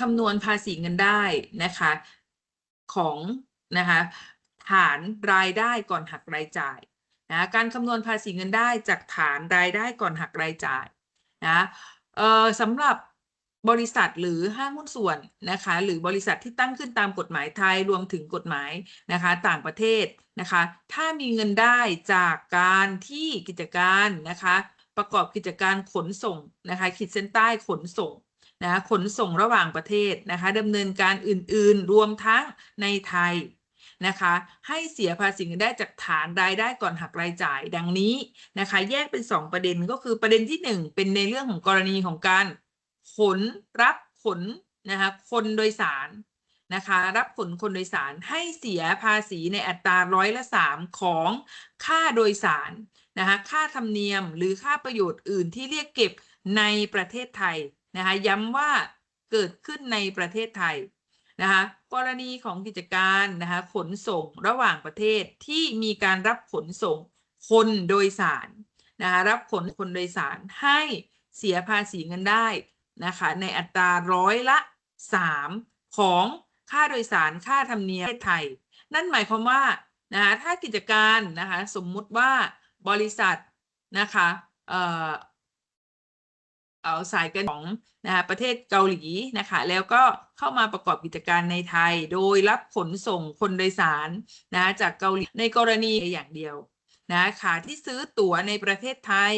คำนวณภาษีเงินได้นะคะของนะคะฐานรายได้ก่อนหักรายจ่ายนะการคำนวณภาษีเงินได้จากฐานรายได้ก่อนหักรายจ่ายนะสำหรับบริษัทหรือห้างหุ้นส่วนนะคะหรือบริษัทที่ตั้งขึ้นตามกฎหมายไทยรวมถึงกฎหมายนะคะต่างประเทศนะคะถ้ามีเงินได้จากการที่กิจการนะคะประกอบกิจการขนส่งนะคะขีดเส้นใต้ขนส่ง นะขนส่งระหว่างประเทศนะคะดำเนินการอื่นๆ รวมทั้งในไทยนะคะให้เสียภาษีเงินได้จากฐานรายได้ก่อนหักรายจ่ายดังนี้นะคะแยกเป็น 2 ประเด็นก็คือประเด็นที่ 1 เป็นในเรื่องของกรณีของการขนรับขนนะคะคนโดยสารนะคะรับขนคนโดยสารให้เสียภาษีในอัตราร้อยละ 3 ของค่าโดยสารนะคะค่าธรรมเนียมหรือค่าประโยชน์อื่นที่เรียกเก็บในประเทศไทย นะคะย้ำว่าเกิดขึ้นในประเทศไทยนะคะกรณีของกิจการนะคะขนส่งระหว่างประเทศที่มีการรับขนส่งคนโดยสารนะคะรับขนคนโดยสารให้เสียภาษีเงินได้นะคะในอัตราร้อยละ 3 ของค่าโดยสารค่าธรรมเนียมประเทศไทย นั่นหมายความว่านะคะถ้ากิจการนะคะสมมุติว่าบริษัทนะคะเอ่อ เอาสายการของนะคะประเทศเกาหลีนะคะแล้วก็เข้ามาประกอบกิจการในไทย โดยรับขนส่งคนโดยสารนะจากเกาหลีในกรณีอย่างเดียวนะขาที่ซื้อตั๋วในประเทศไทย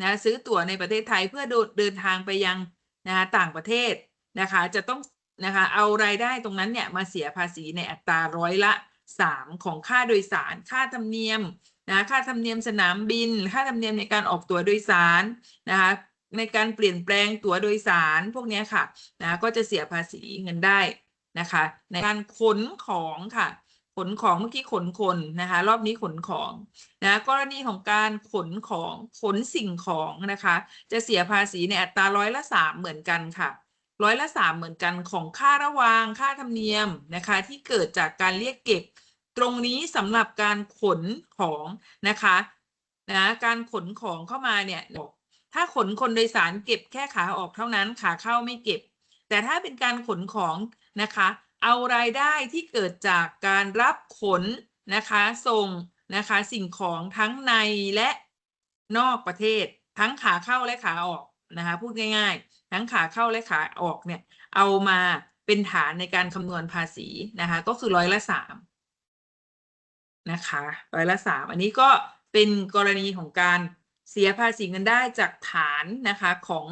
นะซื้อตั๋วในประเทศไทยเพื่อเดินทางไปยังนะะต่างประเทศนะคะจะต้องนะคะเอารายได้ตรงนั้นเนี่ยมาเสียภาษีในอัตราร้อยละ 3 ของค่าโดยสาร ค่าธรรมเนียมนะค่าธรรมเนียมสนามบิน ค่าธรรมเนียมในการออกตั๋วโดยสารนะคะ ในการเปลี่ยนแปลงตั๋วโดยสารพวกนี้ค่ะนะก็จะเสียภาษีเงินได้นะคะ ในการขนของค่ะ ขนของเมื่อกี้ขนคนนะคะ รอบนี้ขนของนะกรณีของการขนของขนสิ่งของนะคะ จะเสียภาษีในอัตราร้อยละสามเหมือนกันค่ะร้อยละสามเหมือนกันของค่าระวางค่าธรรมเนียมนะคะ ที่เกิดจากการเรียกเก็บ ตรงนี้สำหรับการขนของนะคะนะการขนของเข้ามาเนี่ย ถ้าขนคนโดยสารเก็บแค่ขาออกเท่านั้นขาเข้าไม่เก็บ แต่ถ้าเป็นการขนของนะคะ เอารายได้ที่เกิดจากการรับขนนะคะส่งนะคะสิ่งของทั้งในและนอกประเทศ ทั้งขาเข้าและขาออกนะคะพูดง่ายๆ ทั้งขาเข้าและขาออกเนี่ยเอามาเป็นฐานในการคำนวณภาษีนะคะก็คือร้อยละสามนะคะร้อยละสามอันนี้ก็เป็นกรณีของการ เสียภาษีเงินได้จากฐานนะคะของ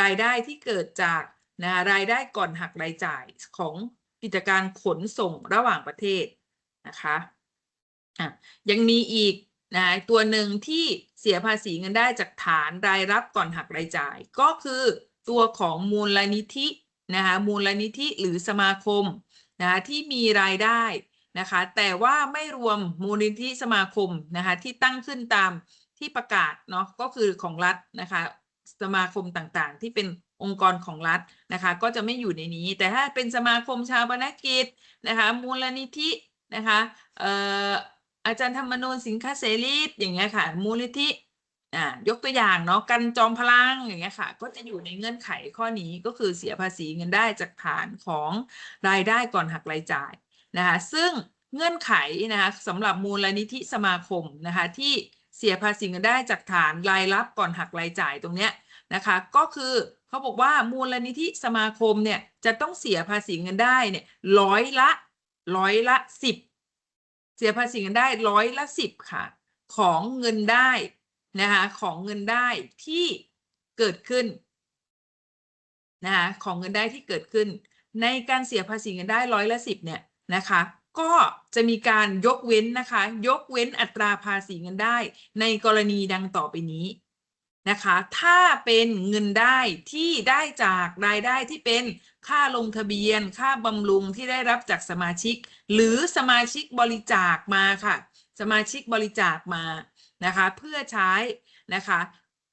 รายได้ที่เกิดจากนะรายได้ก่อนหักรายจ่ายของกิจการขนส่งระหว่างประเทศนะคะะยังมีอีกนะตัวหนึ่งที่เสียภาษีเงินได้จากฐานรายรับก่อนหักรายจ่าย ก็คือตัวของมูลนิธินะคะมูลนิธิหรือสมาคมนะคะที่มีรายได้นะคะแต่ว่าไม่รวมมูลนิธิสมาคมนะคะที่ตั้งขึ้นตาม ที่ประกาศเนาะก็คือของรัฐนะคะ สมาคมต่างๆ ที่เป็นองค์กรของรัฐนะคะ ก็จะไม่อยู่ในนี้ แต่ถ้าเป็นสมาคมชาวบนกิจนะคะมูลนิธินะคะเอ่ออาจารย์ธรรมนูญสินค้าเสรีอย่างเงี้ยค่ะ มูลนิธิอ่ายกตัวอย่างเนาะกันจอมพลังอย่างเงี้ยค่ะ ก็จะอยู่ในเงื่อนไขข้อนี้ก็คือเสียภาษีเงินได้จากฐานของรายได้ก่อนหักรายจ่ายนะคะซึ่งเงื่อนไขนะคะสำหรับมูลนิธิสมาคมนะคะที่ เสียภาษีเงินได้จากฐานรายรับก่อนหักรายจ่ายตรงเนี้ยนะคะก็คือเขาบอกว่ามูลนิธิสมาคมเนี่ยจะต้องเสียภาษีเงินได้เนี่ยร้อยละร้อยละสิบเสียภาษีเงินได้ร้อยละสิบค่ะ ของเงินได้นะคะของเงินได้ที่เกิดขึ้นนะคะของเงินได้ที่เกิดขึ้น ในการเสียภาษีเงินได้ร้อยละสิบเนี่ยนะคะ ก็จะมีการยกเว้นนะคะ ยกเว้นอัตราภาษีเงินได้ ในกรณีดังต่อไปนี้นะคะ ถ้าเป็นเงินได้ที่ได้จากรายได้ที่เป็นค่าลงทะเบียน ค่าบำรุงที่ได้รับจากสมาชิก หรือสมาชิกบริจาคมาค่ะ สมาชิกบริจาคมานะคะ เพื่อใช้นะคะ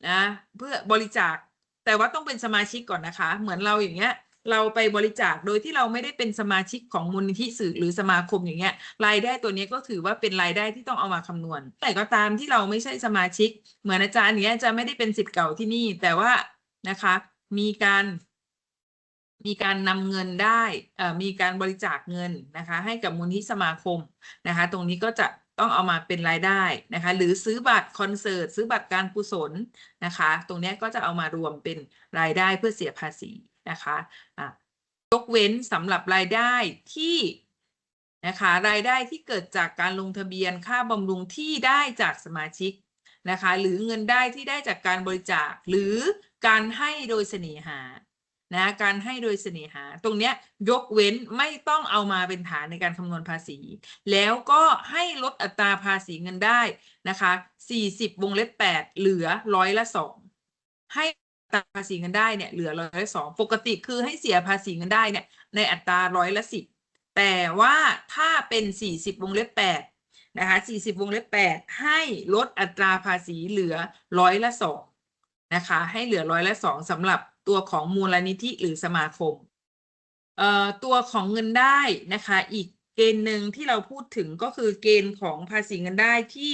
นะเพื่อบริจาค แต่ว่าต้องเป็นสมาชิกก่อนนะคะ เหมือนเราอย่างเงี้ย เราไปบริจาคโดยที่เราไม่ได้เป็นสมาชิกของมูลนิธิสื่อหรือสมาคมอย่างเงี้ยรายได้ตัวนี้ก็ถือว่าเป็นรายได้ที่ต้องเอามาคำนวณ แต่ก็ตามที่เราไม่ใช่สมาชิก เหมือนอาจารย์เนี้ยจะไม่ได้เป็นสิทธิ์เก่าที่นี่ แต่ว่านะคะ มีการมีการนำเงินได้เอ่อมีการบริจาคเงินนะคะ ให้กับมูลที่สมาคมนะคะ ตรงนี้ก็จะต้องเอามาเป็นรายได้นะคะ หรือซื้อบัตรคอนเสิร์ตซื้อบัตรการกุศลนะคะ ตรงนี้ก็จะเอามารวมเป็นรายได้เพื่อเสียภาษี นะคะะยกเว้นสำหรับรายได้ที่นะคะรายได้ที่เกิดจากการลงทะเบียนค่าบำรุงที่ได้จากสมาชิกนะคะหรือเงินได้ที่ได้จากการบริจาคหรือการให้โดยเสน่หานะการให้โดยเสน่หา ตรงเนี้ยยกเว้นไม่ต้องเอามาเป็นฐานในการคำนวณภาษี แล้วก็ให้ลดอัตราภาษีเงินได้นะคะ40วงเล็บ8เหลือร้อยละสองให้ ตราภาษีเงินได้เนี่ยเหลือร้อยละสองปกติคือให้เสียภาษีเงินได้เนี่ยในอัตราร้อยละสิบแต่ว่าถ้าเป็น40วงเล็บ8นะคะ40วงเล็บ8ให้ลดอัตราภาษีเหลือร้อยละสองนะคะให้เหลือร้อยละสองสำหรับตัวของมูลนิธิหรือสมาคมเอ่อตัวของเงินได้นะคะอีกเกณฑ์หนึ่งที่เราพูดถึงก็คือเกณฑ์ของภาษีเงินได้ที่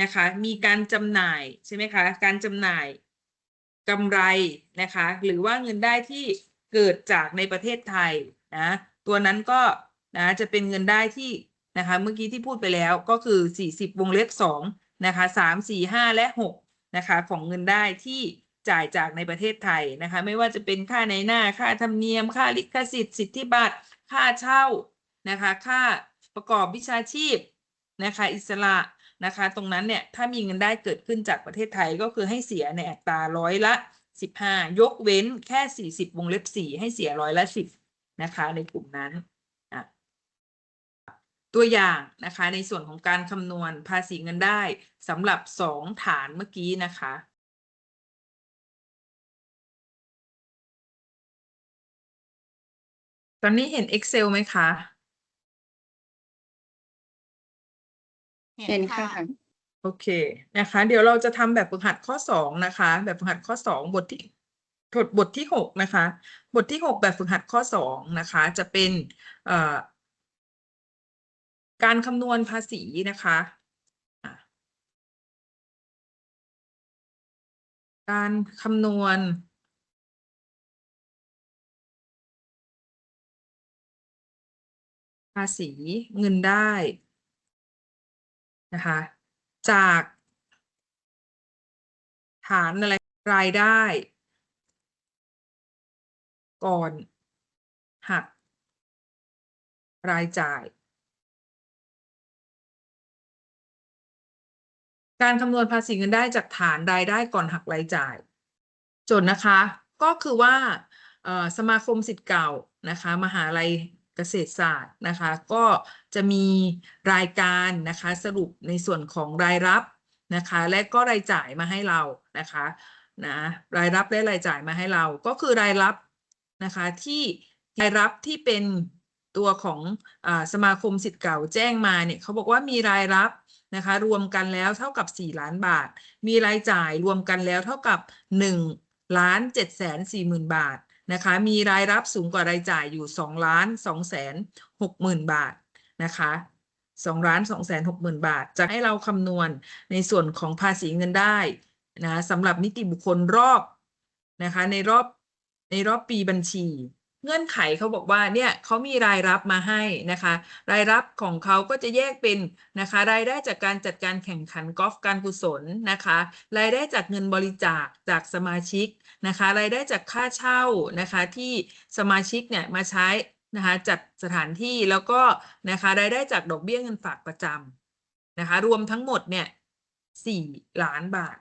นะคะมีการจำหน่ายใช่ไหมคะการจำหน่าย กำไรนะคะ หรือว่าเงินได้ที่เกิดจากในประเทศไทยนะตัวนั้นก็นะจะเป็นเงินได้ที่นะคะเมื่อกี้ที่พูดไปแล้วก็คือ 40 วงเล็บ2นะคะ3 4 5 และ6นะคะของเงินได้ที่จ่ายจากในประเทศไทยนะคะ ไม่ว่าจะเป็นค่าในหน้าค่าธรรมเนียม ค่าลิขสิทธิ์สิทธิบัตร ค่าเช่านะคะ ค่าประกอบวิชาชีพนะคะ อิสระ นะคะ ตรงนั้นเนี่ยถ้ามีเงินได้เกิดขึ้นจากประเทศไทยก็คือให้เสียในอัตราร้อยละสิบห้ายกเว้นแค่สี่สิบวงเล็บสี่ให้เสียร้อยละสิบนะคะ ในกลุ่มนั้นตัวอย่างนะคะในส่วนของการคำนวณภาษีเงินได้สำหรับสองฐานเมื่อกี้นะคะตอนนี้เห็น Excel ไหมคะ เห็นค่ะ โอเคนะคะ เดี๋ยวเราจะทำแบบฝึกหัดข้อสองนะคะ แบบฝึกหัดข้อสองบทที่บทบทที่หกนะคะ บทที่หกแบบฝึกหัดข้อสองนะคะ จะเป็นเอ่อการคำนวณภาษีนะคะอะการคำนวณ ภาษีเงินได้ นะคะ จาก ฐานอะไรรายได้ ก่อน หัก รายจ่าย การคำนวณภาษีเงินได้จากฐานรายได้ก่อนหักรายจ่ายจทย์นะคะ ก็คือว่าสมาคมสิทธิ์เก่านะคะ มหาลัย กษตรศาสตร์นะคะ ก็จะมีรายการนะคะสรุปในส่วนของรายรับนะคะ และก็รายจ่ายมาให้เรานะคะนะรายรับและรายจ่ายมาให้เราก็คือรายรับนะคะที่รายรับที่เป็นตัวของอสมาคมสิทธิ์เก่าแจ้งมาเนี่ยเขาบอกว่ามีรายรับนะคะรวมกันแล้วเท่ากับ 4 ล้านบาท มีรายจ่ายรวมกันแล้วเท่ากับ1ล้าน7แสน4หมื่นบาท นะคะมีรายรับสูงกว่ารายจ่ายอยู่2ล้าน2แสน6หมื่นบาทนะคะ2ล้าน2แสน6หมื่นบาท จะให้เราคำนวณในส่วนของภาษีเงินได้นะสำหรับนิติบุคคลรอบนะคะในรอบในรอบปีบัญชี เงื่อนไขเขาบอกว่าเนี่ยเขามีรายรับมาให้นะคะ รายรับของเขาก็จะแยกเป็นนะคะ รายได้จากการจัดการแข่งขันกอล์ฟการกุศลนะคะ รายได้จากเงินบริจาคจากสมาชิกนะคะ รายได้จากค่าเช่านะคะที่สมาชิกเนี่ยมาใช้นะคะจัดสถานที่แล้วก็นะคะรายได้จากดอกเบี้ยเงินฝากประจำนะคะ รวมทั้งหมดเนี่ยสี่ล้านบาท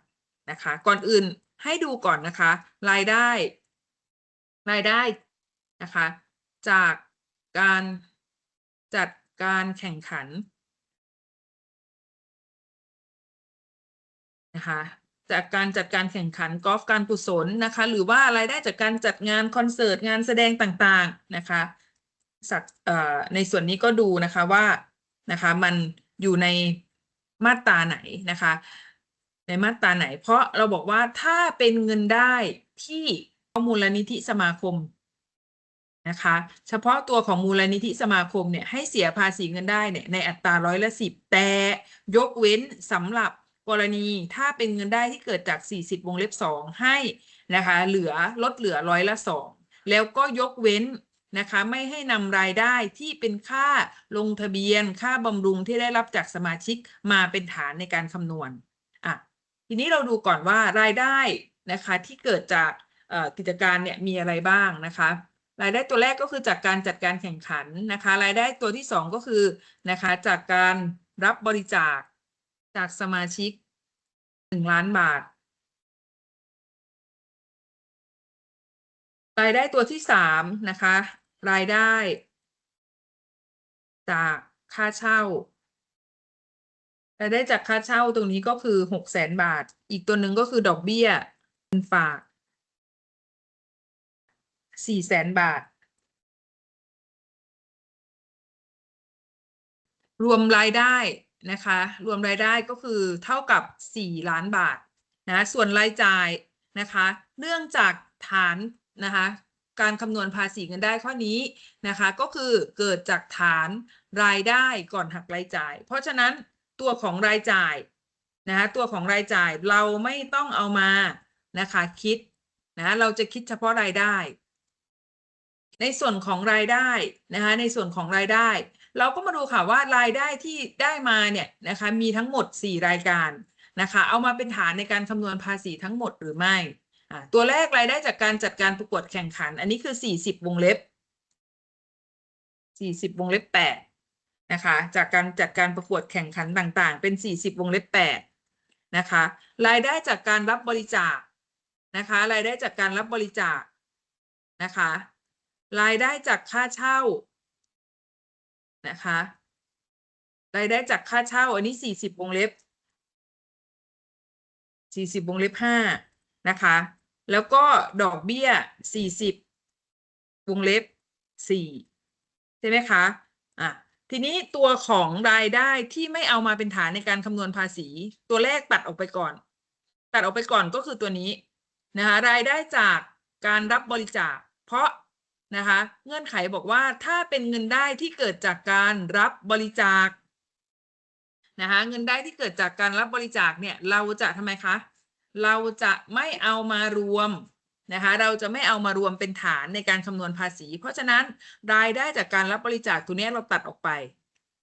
นะคะ ก่อนอื่นให้ดูก่อนนะคะ รายได้ รายได้ นะคะ จากการจัดการแข่งขันนะคะจากการจัดการแข่งขันกอล์ฟการกุศลนะคะ หรือว่ารายได้จากการจัดงานคอนเสิร์ตงานแสดงต่างๆนะคะสักในส่วนนี้ก็ดูนะคะว่านะคะมันอยู่ในมาตราไหนนะคะ ในมาตราไหน เพราะเราบอกว่าถ้าเป็นเงินได้ที่มูลนิธิสมาคม นะคะ เฉพาะตัวของมูลนิธิสมาคมเนี่ยให้เสียภาษีเงินได้เนี่ยในอัตราร้อยละสิบแต่ยกเว้นสำหรับกรณีถ้าเป็นเงินได้ที่เกิดจาก 40 วงเล็บ 2 ให้นะคะเหลือลดเหลือร้อยละสองแล้วก็ยกเว้นนะคะไม่ให้นำรายได้ที่เป็นค่าลงทะเบียนค่าบำรุงที่ได้รับจากสมาชิกมาเป็นฐานในการคำนวณอะทีนี้เราดูก่อนว่ารายได้นะคะที่เกิดจากกิจการเนี่ยมีอะไรบ้างนะคะ รายได้ตัวแรกก็คือจากการจัดการแข่งขันนะคะ รายได้ตัวที่สองก็คือนะคะจากการรับบริจาคจากสมาชิกหนึ่งล้านบาท รายได้ตัวที่สามนะคะ รายได้ จากค่าเช่า รายได้จากค่าเช่าตรงนี้ก็คือหกแสนบาท อีกตัวหนึ่งก็คือดอกเบี้ยเงินฝาก สี่แสนบาท รวมรายได้นะคะ รวมรายได้ก็คือเท่ากับสี่ล้านบาทนะส่วนรายจ่ายนะคะ เนื่องจากฐานนะคะการคำนวณภาษีเงินได้ข้อนี้นะคะ ก็คือเกิดจากฐานรายได้ก่อนหักรายจ่าย เพราะฉะนั้นตัวของรายจ่ายนะคะตัวของรายจ่ายเราไม่ต้องเอามานะคะคิดนะเราจะคิดเฉพาะรายได้ ในส่วนของรายได้นะคะในส่วนของรายได้ เราก็มาดูค่ะว่ารายได้ที่ได้มาเนี่ยนะคะมีทั้งหมด 4 รายการนะคะเอามาเป็นฐานในการคำนวณภาษีทั้งหมดหรือไม่ตัวแรกรายได้จากการจัดการประกวดแข่งขัน อันนี้คือ 40 วงเล็บ 40 วงเล็บ8นะคะจากการจัดการประกวดแข่งขันต่างๆ เป็น 40 วงเล็บ8นะคะรายได้จากการรับบริจาคนะคะรายได้จากการรับบริจาคนะคะ รายได้จากค่าเช่านะคะ รายได้จากค่าเช่า อันนี้40วงเล็บ40วงเล็บ5นะคะ แล้วก็ดอกเบี้ย40วงเล็บ4ใช่ไหมคะอะทีนี้ตัวของรายได้ที่ไม่เอามาเป็นฐานในการคำนวณภาษี ตัวแรกตัดออกไปก่อน ตัดออกไปก่อนก็คือตัวนี้นะคะรายได้จากการรับบริจาค เพราะ นะคะ เงื่อนไขบอกว่าถ้าเป็นเงินได้ที่เกิดจากการรับบริจาคนะคะเงินได้ที่เกิดจากการรับบริจาคเนี่ยเราจะทำไมคะเราจะไม่เอามารวมนะคะเราจะไม่เอามารวมเป็นฐานในการคำนวณภาษี เพราะฉะนั้นรายได้จากการรับบริจาคตัวนี้เราตัดออกไป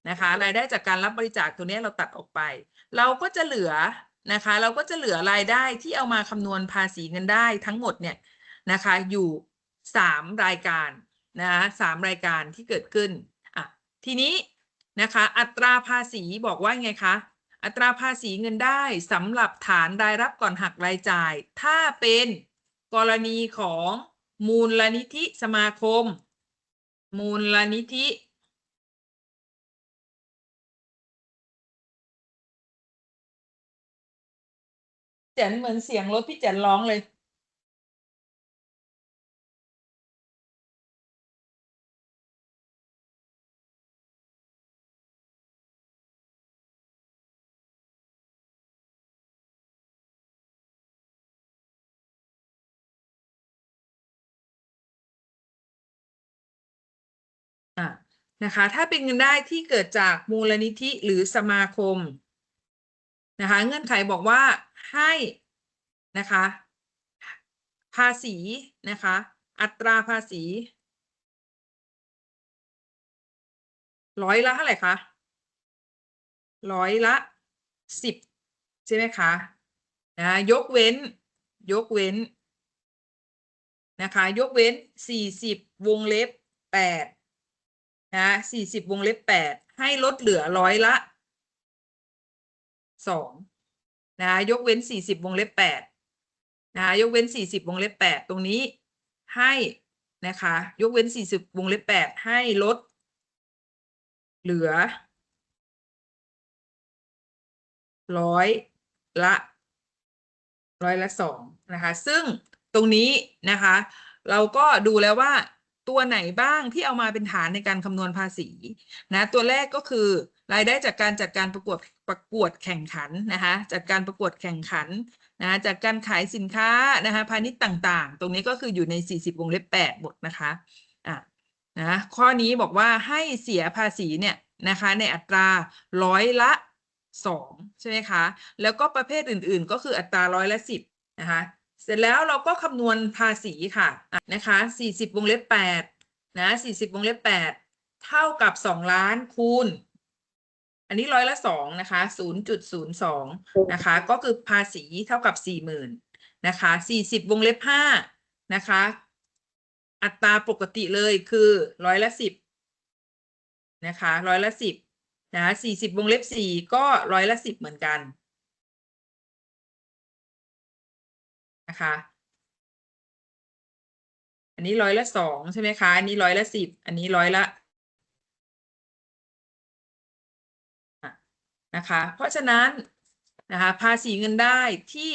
นะคะรายได้จากการรับบริจาคตัวนี้เราตัดออกไป เราก็จะเหลือนะคะเราก็จะเหลือรายได้ที่เอามาคำนวณภาษีเงินได้ทั้งหมดเนี่ยนะคะอยู่ สามรายการนะสามรายการที่เกิดขึ้นอะทีนี้นะคะ อัตราภาษีบอกว่าไงคะ อัตราภาษีเงินได้สำหรับฐานรายรับก่อนหักรายจ่าย ถ้าเป็นกรณีของมูลนิธิสมาคม มูลนิธิแจนเหมือนเสียงรถพี่แจนร้องเลย อะนะคะถ้าเป็นเงินได้ที่เกิดจากมูลนิธิหรือสมาคมนะคะเงื่อนไขบอกว่าให้นะคะภาษีนะคะอัตราภาษีร้อยละเท่าไหร่คะร้อยละสิบใช่ไหมคะนะยกเว้น ยกเว้นนะคะ ยกเว้นสี่สิบวงเล็บแปด นะสี่สิบวงเล็บแปดให้ลดเหลือร้อยละสองนะยกเว้นสี่สิบวงเล็บแปดนะยกเว้นสี่สิบวงเล็บแปดตรงนี้ให้นะคะยกเว้นสี่สิบวงเล็บแปดให้ลด เหลือร้อยละร้อยละสองนะคะ ซึ่งตรงนี้นะคะ เราก็ดูแล้วว่า ตัวไหนบ้างที่เอามาเป็นฐานในการคำนวณภาษีนะตัวแรกก็คือรายได้จากการจัดการประกวดประกวดแข่งขันนะคะจัดการประกวดแข่งขันนะจากการขายสินค้านะคะพาณิชย์ต่างๆ ตรงนี้ก็คืออยู่ใน 40 วงเล็บ8บทนะคะอะนะข้อนี้บอกว่าให้เสียภาษีเนี่ยนะคะในอัตราร้อยละสองใช่ไหมคะ แล้วก็ประเภทอื่นๆ ก็คืออัตราร้อยละสิบนะคะ เสร็จแล้วเราก็คำนวณภาษีค่ะนะคะสี่สิบวงเล็บแปดนะสี่สิบวงเล็บแปดเท่ากับสองล้านคูณ อันนี้ร้อยละสองนะคะศูนย์จุดศูนะคะ ก็คือภาษีเท่ากับสี่หมื่นะคะสี่สิบวงเล็บห้านะคะ อัตราปกติเลยคือร้อยละสิบนะคะร้อยละสิบนะสี่สิบวงเล็บสี่ก็ร้อยละสิบเหมือนกัน นะคะ อันนี้ร้อยละสองใช่ไหมคะ อันนี้ร้อยละสิบ อันนี้ร้อยละอะนะคะ เพราะฉะนั้นนะคะภาษีเงินได้ที่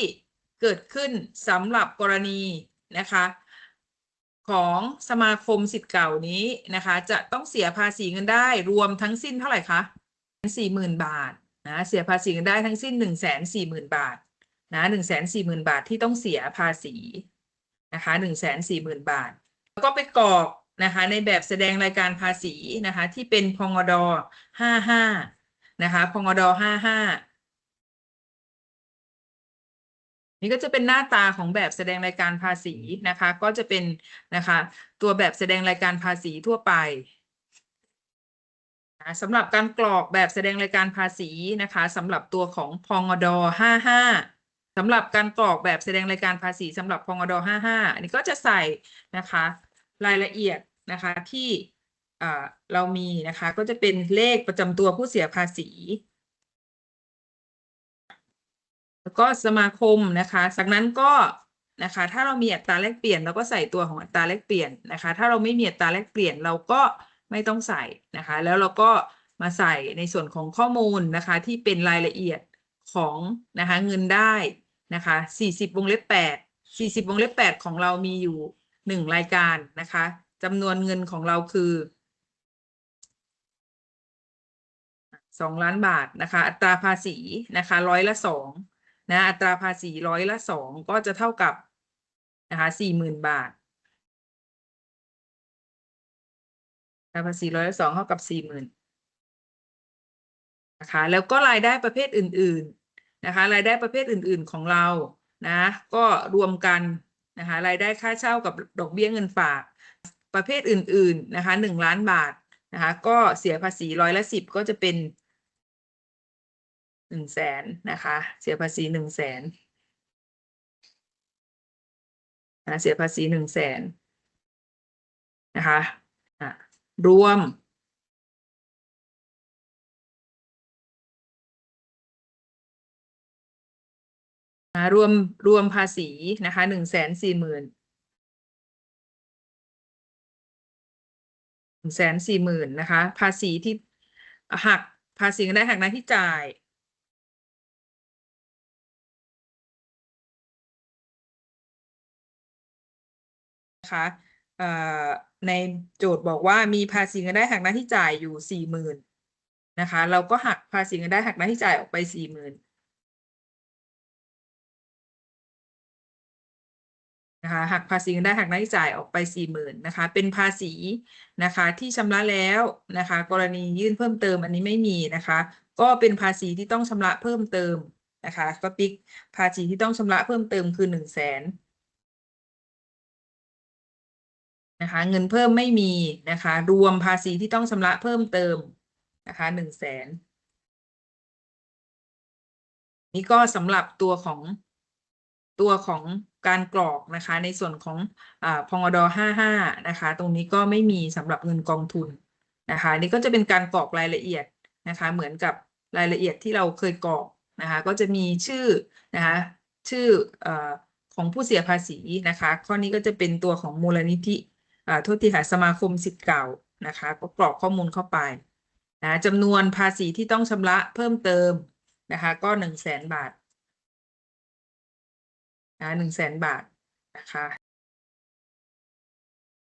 เกิดขึ้นสำหรับกรณีนะคะของสมาคมสิทธิ์เก่านี้นะคะ จะต้องเสียภาษีเงินได้รวมทั้งสิ้นเท่าไหร่คะสี่หมื่นบาทนะเสียภาษีเงินได้ทั้งสิ้นหนึ่งแสนสี่หมื่นบาท นะหนึ่งแสนสี่หมื่นบาทที่ต้องเสียภาษีนะคะหนึ่งแสนสี่หมื่นบาท แล้วก็ไปกรอกนะคะในแบบแสดงรายการภาษีนะคะที่เป็นพงดห้าห้านะคะพงดห้าห้านี่ก็จะเป็นหน้าตาของแบบแสดงรายการภาษีนะคะ ก็จะเป็นนะคะตัวแบบแสดงรายการภาษีทั่วไปนะสำหรับการกรอกแบบแสดงรายการภาษีนะคะสำหรับตัวของพงดห้าห้าำหรับการกรอกแบบแสดงรายการภาษีสำหรับพงดห้าห้าอันนี้ก็จะใส่นะคะรายละเอียดนะคะที่อ่าเรามีนะคะ ก็จะเป็นเลขประจำตัวผู้เสียภาษี แล้วก็สมาคมนะคะจากนั้นก็นะคะถ้าเรามีอัตราแลกเปลี่ยนเราก็ใส่ตัวของอัตราแลกเปลี่ยนนะคะ ถ้าเราไม่มีอัตราแลกเปลี่ยนเราก็ไม่ต้องใส่นะคะ แล้วเราก็มาใส่ในส่วนของข้อมูลนะคะที่เป็นรายละเอียดของนะคะเงินได้ นะคะ40วงเล็บ8 40วงเล็บ8ของเรามีอยู่หนึ่งรายการนะคะจำนวนเงินของเราคือสองล้านบาทนะคะ อัตราภาษีนะคะร้อยละสองนะอัตราภาษีร้อยละสองก็จะเท่ากับนะคะสี่หมื่นบาทภาษีร้อยละสองเท่ากับสี่หมื่นนะคะแล้วก็รายได้ประเภทอื่น ๆ นะคะรายได้ประเภทอื่น ๆของเรานะก็รวมกันนะคะรายได้ค่าเช่ากับดอกเบี้ยเงินฝาก ประเภทอื่น ๆนะคะหนึ่งล้านบาทนะคะก็เสียภาษีร้อยละสิบก็จะเป็นหนึ่งแสนนะคะเสียภาษีหนึ่งแสนนะเสียภาษีหนึ่งแสนนะคะอะรวม นะรวมรวมภาษีนะคะหนึ่งแสนสี่หมื่นหนึ่งแสนสี่หมื่นนะคะ ภาษีที่หักภาษีเงินได้หักน้าที่จ่ายนะคะในโจทย์บอกว่ามีภาษีเงินได้หักหน้าที่จ่ายอยู่สี่หมื่นนะคะ เราก็หักภาษีเงินได้หักหน้าที่จ่ายออกไปสี่หมื่น นะคะหักภาษีเงินได้หักหน้าที่จ่ายออกไปสี่หมื่นนะคะเป็นภาษีนะคะที่ชำระแล้วนะคะ กรณียื่นเพิ่มเติมอันนี้ไม่มีนะคะ ก็เป็นภาษีที่ต้องชำระเพิ่มเติมนะคะก็ติ๊กภาษีที่ต้องชำระเพิ่มเติมคือหนึ่งแสนนะคะเงินเพิ่มไม่มีนะคะ รวมภาษีที่ต้องชำระเพิ่มเติมนะคะหนึ่งแสนนี่ก็สำหรับตัวของ ตัวของการกรอกนะคะ ในส่วนของอ่าพงดห้าห้านะคะ ตรงนี้ก็ไม่มีสำหรับเงินกองทุนนะคะ นี่ก็จะเป็นการกรอกรายละเอียดนะคะ เหมือนกับรายละเอียดที่เราเคยกรอกนะคะ ก็จะมีชื่อนะคะ ชื่ออของผู้เสียภาษีนะคะ ข้อนี้ก็จะเป็นตัวของมูลนิธิโทษทีค่ะสมาคมสิทธิ์เก่านะคะ ก็กรอกข้อมูลเข้าไปนะจำนวนภาษีที่ต้องชำระเพิ่มเติมนะคะ ก็หนึ่งแสนบาท นะหนึ่งแสนบาทนะคะ